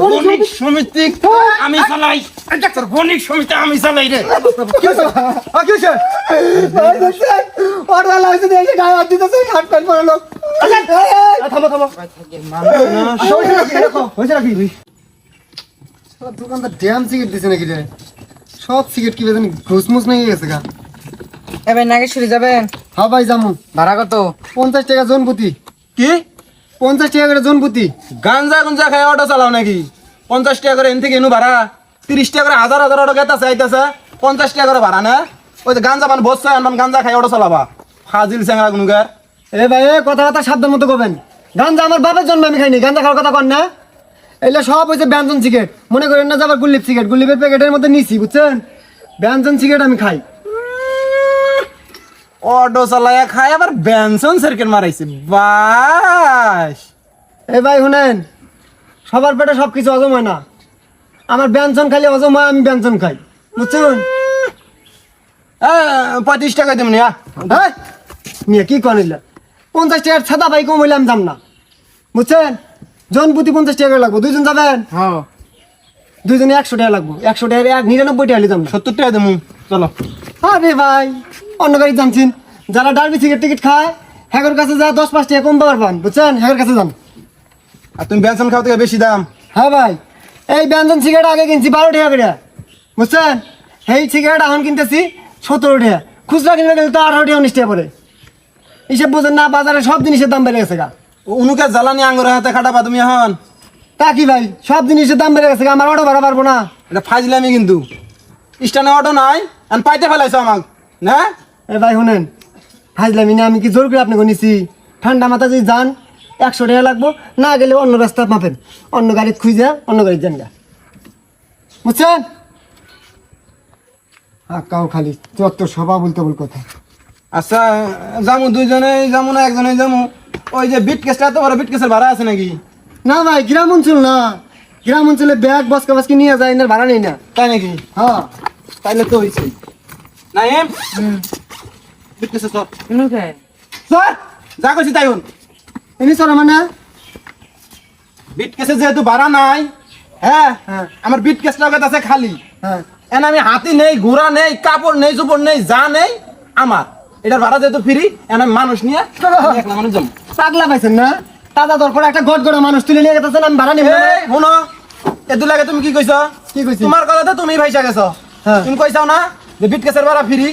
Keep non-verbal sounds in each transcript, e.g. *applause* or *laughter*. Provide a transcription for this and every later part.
বণিক সমিতি আমি চালাই। ডাক্তার বণিক সমিতি আমি চালাই রে। লাগছে এসে গায়ে হাত দিতেছে, প্যান্ট পরা লোক। থামো, থামো। হয়েছে নাকি? দেখো, হয়েছে নাকি? শালা দোকানদার ড্যাম সিগারেট দিছে নাকি রে? সব সিগারেট কি জানি ঘুষমুস নিয়ে গেছে গা। এবার নাগেশ্বরী যাবেন? হ্যাঁ ভাই জামু ভাড়া কত? পঞ্চাশ টাকা জন প্রতি কি? পঞ্চাশ টাকা করে জন প্রতি গাঞ্জা গুঞ্জা খাই অটো চালাও নাকি? পঞ্চাশ টাকা করে এন থেকে এনু ভাড়া। তিরিশ টাকা করে হাজার হাজার অটো গেতাছে আইতাছে পঞ্চাশ টাকা করে ভাড়া না। ওই যে গাঞ্জা মান বসছে, আনবান গাঞ্জা খাই অটো চালাবা। ফাজিল স্যাংরা গুনুগার। এ ভাই কথা কথা সাবধান মতো করবেন গাঞ্জা আমার বাপের জন্ম আমি খাইনি, গাঞ্জা খাওয়ার কথা কন না। এগুলো সব হয়েছে ব্যঞ্জন সিগারেট মনে করেন না যে আবার গুল্লিপ সিগারেট গুল্লিপের প্যাকেটের মধ্যে নিছি, বুঝছেন? ব্যঞ্জন সিগারেট আমি খাই। অটো চালায়া খাই আবার বেনসন সার্কেল মারাইছে। বাস! এ ভাই শুনেন সবার পেটে সব কিছু হজম হয় না। আমার ব্যঞ্জন খালি হজম হয় আমি ব্যঞ্জন খাই। বুঝছেন? পঁয়ত্রিশ টাকা দিমনি আ হ্যাঁ নিয়ে কি করিল পঞ্চাশ টাকার ছাদা ভাই কম হইলে আমি দাম না। বুঝছেন? জন প্রতি পঞ্চাশ টাকা লাগবো দুইজন যাবেন? হ্যাঁ। দুইজনে একশো টাকা লাগবো একশো টাকা এক নিরানব্বই টাকা হলে দাম সত্তর টাকা দিমু চলো। আরে ভাই অন্য গাড়ি জানছেন? যারা ডার্বি সিগারেট টিকিট খায় হ্যাগর কাছে যা দশ পাঁচ টাকা কম পাওয়ার পান বুঝছেন? হ্যাগর কাছে যান। আর তুমি ব্যঞ্জন খাও থেকে বেশি দাম। হ্যাঁ ভাই এই ব্যঞ্জন সিগারেট আগে কিনছি বারো টাকা করে বুঝছেন? এই সিগারেট এখন কিনতেছি সতেরো টাকা। খুচরা কিনতে গেলে তো আঠারো টাকা উনিশ টাকা পড়ে। হিসেব বোঝেন না বাজারে সব জিনিসের দাম বেড়ে গেছে গা। উনুকে জ্বালানি আঙ্গুর হাতে খাটাবা তুমি এখন। তা কি ভাই সব জিনিসের দাম বেড়ে গেছে গা, আমার অটো ভাড়া পারব না। এটা ফাজলামি কিন্তু। স্টানে অটো নাই আর পাইতে ফেলাইছো আমাক না? এ ভাই শুনেন হাজলামি না আমি কি জোর করে আপনাকে নিছি? ঠান্ডা মাথা যদি যান একশো টাকা লাগবো না গেলে অন্য রাস্তা মাপেন। অন্য গাড়ি খুঁজে অন্য গাড়ি যান গা। বুঝছেন? কাউ খালি যত সভা বলতে বল কথা। আচ্ছা যামু দুইজনে যামু না একজনে যামু। ওই যে বিট কেসটা তো বড় বিট কেসের ভাড়া আছে নাকি? না ভাই গ্রাম অঞ্চল না। গ্রাম অঞ্চলে ব্যাগ বসকা বাসকি নিয়ে যায় না ভাড়া নেই না। তাই নাকি? হ্যাঁ। তাইলে তো হইছে। না এম বিট সর সর যা কইছি তাই হন। এমনি চলো মানে। বিট কেসে যেহেতু ভাড়া নাই হ্যাঁ হ্যাঁ। আমার বিট কেসটা আছে খালি। হ্যাঁ। এন আমি হাতি নেই ঘোড়া নেই কাপড় নেই চোপড় নেই যা নেই আমার। এটার ভাড়া যেহেতু ফ্রি এন আমি মানুষ নিয়ে *laughs* একলা মানুষ যাব। পাগলা পাইছেন না? তাজা দরকার একটা গট গড়া মানুষ তুলে নিয়ে গেছেন আমি ভাড়া নেব না। এই এদু লাগে তুমি কি কইছো? কি কইছি? তোমার কথাতে তুমি ভাইসা গেছো। হ্যাঁ। তুমি কইছাও না যে বিট কেসের ভাড়া ফ্রি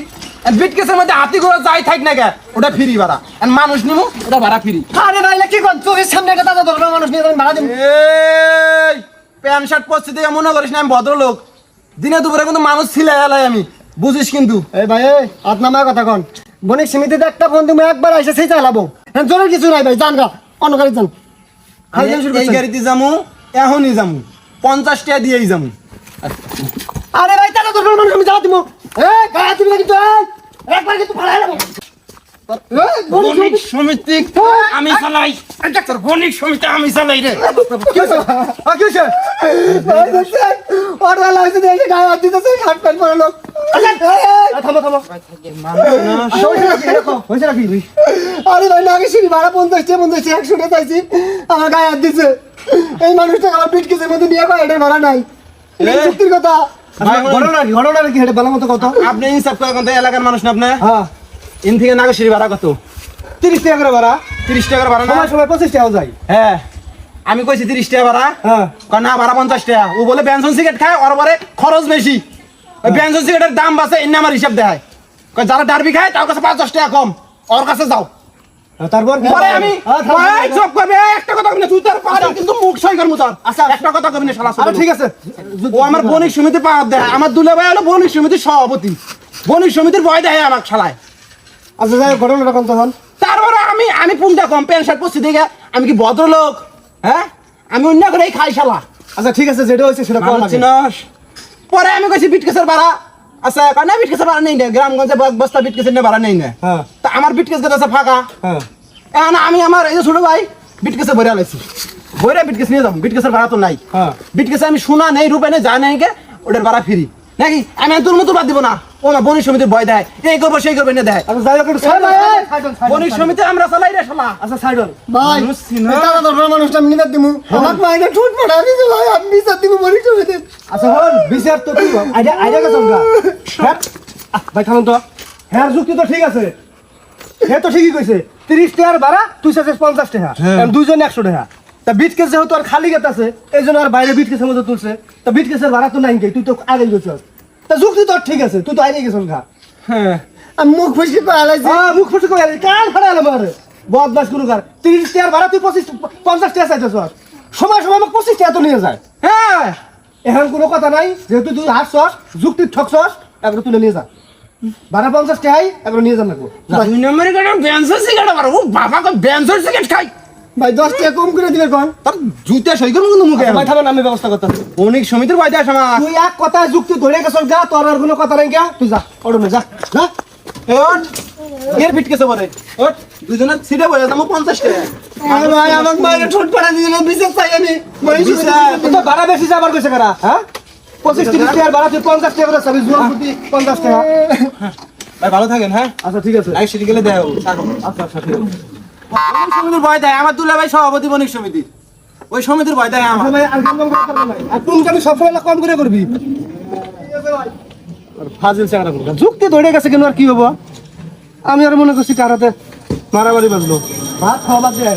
বিট কেসের মধ্যে হাতি ঘোড়া যাই থাক না ওটা ফ্রি ভাড়া। আর মানুষ নিমু ওটা ভাড়া ফ্রি। আরে ভাই কি কর চোখের সামনে একটা তাজা দরকার মানুষ নিয়ে ভাড়া এই প্যান্ট শার্ট পরছি দেখে মনে করিস না আমি ভদ্রলোক। দিনে দুপুরে কিন্তু মানুষ ছিলে এলাই আমি বুঝিস কিন্তু। এই ভাই এই আপনার কথা কন। বণিক সমিতিতে একটা ফোন তুমি একবার এসে সেই চালাবো। হ্যাঁ জোরের কিছু নাই ভাই যান গা অন্য গাড়ি যান। এই গাড়িতে যামু এখনই যামু পঞ্চাশ টাকা দিয়েই যামু। আরে ভাই দরকার মানুষ আমি চালা দিব। এই গাড়ি তুমি কিন্তু একবার কিন্তু ভাড়া নেব বণিক বণিক সমিতি- সমিতি আমি চালাই। ডাক্তার। বণিক সমিতি আমি চালাই রে। কি হয়েছে? কি হয়েছে? এই লাগছে দিয়ে গায়ে হাত দিতেছে, প্যান্ট পরা লোক। ভাড়া পঞ্চাশ পঞ্চাশ একশো টাকা চাইছি। আমার গায়ে হাত দিছে। এই মানুষটা আমার পিট কেসের মধ্যে নিয়ে কয় এটার ভাড়া নাই। এ? কথা। ঘটনা কি ঘটনা কি এটা বলার মতো কত আপনি হিসাব করে কোন এলাকার মানুষ না আপনি হ্যাঁ। ইন থেকে নাগেশ্বরী ভাড়া কত? তিরিশ টাকা করে ভাড়া। তিরিশ টাকার ভাড়া না? সময় সময় পঁচিশ টাকা যায়। হ্যাঁ। আমি কইছি তিরিশ টাকা ভাড়া। হ্যাঁ। কয় না ভাড়া পঞ্চাশ টাকা। ও বলে ব্যঞ্জন সিগারেট খায় ওর পরে খরচ বেশি। ওই ব্যঞ্জন সিগারেটের দাম বাসে এনে আমার হিসাব দেখায়। কয় যারা ডারবি খায় তার কাছে পাঁচ দশ টাকা কম। ওর কাছে যাও। তারপর পরে আমি চুপ করবে একটা কথা কবি তুই তার পারি কিন্তু মুখ সই করব তার আচ্ছা। একটা কথা কবি শালা আরে ঠিক আছে। ও আমার বণিক সমিতি পাওয়ার দেয় আমার দুলে ভাই হলো বণিক সমিতির সভাপতি। বণিক সমিতির ভয় দেয় আমার শালায়। আচ্ছা যাই হোক, ঘটনাটা কম তখন তারপরে আমি আমি পুনটা কম প্যান্ট শার্ট পরছি দেখে আমি কি ভদ্রলোক? হ্যাঁ? আমি অন্য করে খাই শালা। আচ্ছা ঠিক আছে যেটা হয়েছে সেটা কম? পরে আমি কইছি বিটকেসের ভাড়া আচ্ছা কানে বিট বিটকেসের ভাড়া নেই না গ্রামগঞ্জে বস্তা বিটকেসের নিয়ে ভাড়া নেই না হ্যাঁ। তা আমার বিটকেস গেছে আছে ফাঁকা। হ্যাঁ। এখন আমি আমার এই যে ছোট ভাই বিটকেসে ভরে আলাইছি ভরে বিটকেস নিয়ে যাব। বিটকেসের ভাড়া তো নাই। হ্যাঁ। বিটকেসে আমি শোনা নেই রূপে নেই যা নেই কে ওটার ভাড়া ফিরি। নাকি? আমি তোর মতো বাদ দিব না। ও না বণিক সমিতির ভয় দেয়। এই করব সেই করবে না দেয়। আচ্ছা যাই হোক একটু side হন। সমিতি আমরা চালাই রে শালা। আচ্ছা সাইড ভাই মানুষ আমি দিমু। আমার মাইনে ঠুট পড়া দিছে ভাই আমি বিচার তুমি দিন আচ্ছা বিচার তো গেছ আমরা। হ্যাঁ ভাই থামেন তো। হ্যাঁ যুক্তি তো ঠিক আছে। সে তো ঠিকই কইছে। তিরিশ টাকার ভাড়া তুই টাকা। এখন দুইজন একশো টাকা। তা বিট কেস যেহেতু আর খালি গেত আছে এই জন্য আর বাইরে বিট কেসের মধ্যে তুলছে। তা বিট কেসের ভাড়া তো নাই তুই তো আগে গেছিস। তা যুক্তি তো ঠিক আছে তুই তো আগে গেছিস ঘা হ্যাঁ। আমি মুখ ফুসকি পালাইছি হ্যাঁ মুখ ফুটে করে ভাড়া এলাম আরে বদমাস কোনো কার। তিরিশ টাকার ভাড়া তুই পঁচিশ পঞ্চাশ টাকা চাইতেছ। সময় সময় আমাকে পঁচিশ টাকা তো নিয়ে যায়। হ্যাঁ। এখন কোনো কথা নাই যেহেতু তুই হাসছস যুক্তি ঠকছস একবার তুলে নিয়ে যা। ভাড়া পঞ্চাশ টাকাই একবার নিয়ে যান না দুই নম্বরে কেন ব্যান্সার সিগারেট ও বাবা ব্যান্সার সিগারেট খাই। ভাই দশ টাকা কম করে দিবে কোন? তার জুতা সই করব কিন্তু মুখে ভাই থামেন আমি ব্যবস্থা করতেছি বণিক সমিতির ভয় দেয় তুই এক কথা যুক্তি ধরে গেছস গা তোর আর কোনো কথা নাই গা। তুই যা অড়নে যা যা। এ এর বিট কেসে বলে ওঠ। দুজনের সিটে বলে যাব পঞ্চাশ টাকা। আরে ভাই আমার মাইনে ঠুট পড়া দিছে না বিচার চাই আমি। বলি তুই তো ভাড়া বেশি যাবার কইছে কারা হ্যাঁ? পঁচিশ তিরিশ টাকার ভাড়া তুই পঞ্চাশ টাকা করে চাবি জুয়া প্রতি পঞ্চাশ টাকা। ভাই ভালো থাকেন হ্যাঁ? আচ্ছা ঠিক আছে। সিটি গেলে দেয় আচ্ছা আচ্ছা ঠিক আছে। সমিতির ভয় দেয়, আমার দুলা ভাই সভাপতি, বণিক সমিতির ওই সমিতির ভয় দেয় আমার। তুমি আমি সবসময় কম করে করবি। যুক্তি ধরে গেছে কেন আর কি হব? আমি আর মনে করছি কারাতে মারামারি বাজলো ভাত খাওয়া বাদ দিয়ে